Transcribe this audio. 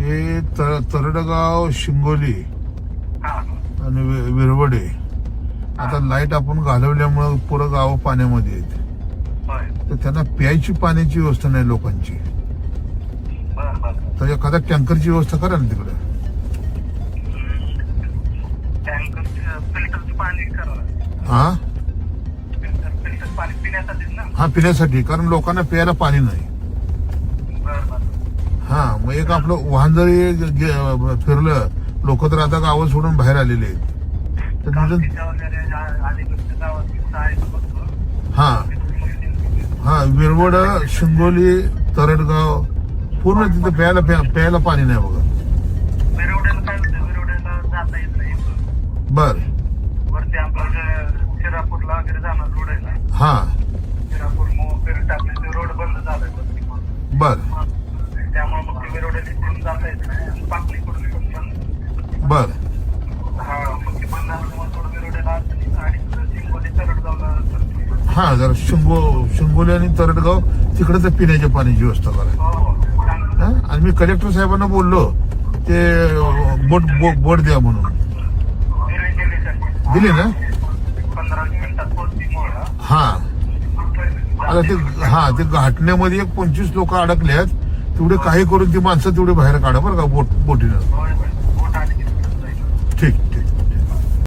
हे तर- तरडगाव शिंगोली हा. आणि विरवडे. आता लाइट आपण घालवल्यामुळं पुरं गाव पाण्यामध्ये होय. तर त्यांना प्यायची पाण्याची व्यवस्था नाही लोकांची. तर एखाद्या टँकरची व्यवस्था करा ना तिकडे. हा? हा पिण्यासाठी. कारण लोकांना प्यायला पाणी नाही. हा मग एक आपलं वाहन जरी फिरलं लोक तर आता गावं सोडून बाहेर आलेले हा. हा विरवड शिंगोली तरडगाव पूर्ण तिथं प्यायला प्या- प्यायला पाणी नाही बघा. बर. हा. बर. बर. हा जरा शिंगो शिंगोली आणि तरडगाव तिकडे तर पिण्याच्या पाण्याची व्यवस्था करा. आणि मी कलेक्टर साहेबांना बोललो ते बोट बो- बोट द्या म्हणून. दिली ना? हा. आता ते हा ते घाटण्यामध्ये एक पंचवीस लोक अडकल्यात. तेवढे काही करून ती माणसं तेवढे बाहेर काढा बरं का बोट बोटीनं. ठीक ठीक.